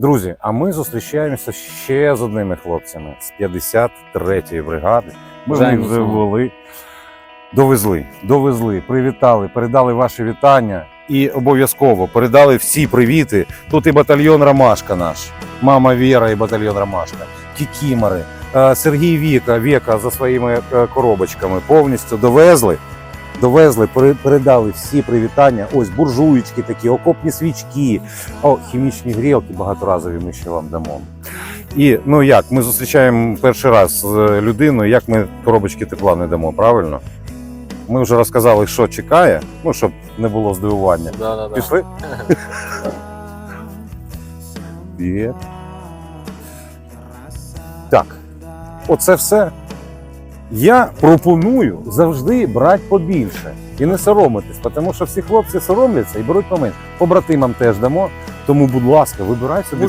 Друзі, а ми зустрічаємося ще з одними хлопцями з 53-ї бригади. Ми слава. були. Довезли, довезли, привітали, передали ваші вітання і обов'язково передали всі привіти. Тут і батальйон Ромашка наш, мама Віра і батальйон Ромашка, Кікімори, е, Сергій Віка, Віка за своїми е, коробочками повністю довезли. Довезли, передали всі привітання. Ось буржуєчки такі, окопні свічки, о, хімічні грілки багаторазові ми ще вам дамо. І ну як, ми зустрічаємо перший раз з людиною, як ми коробочки тепла не дамо, правильно? Ми вже розказали, що чекає, ну щоб не було здивування. Да, да, да. Пішли? Так, оце все. Я пропоную завжди брати побільше і не соромитись, тому що всі хлопці соромляться і беруть поменше. Побратимам теж дамо. Тому, будь ласка, вибирай собі.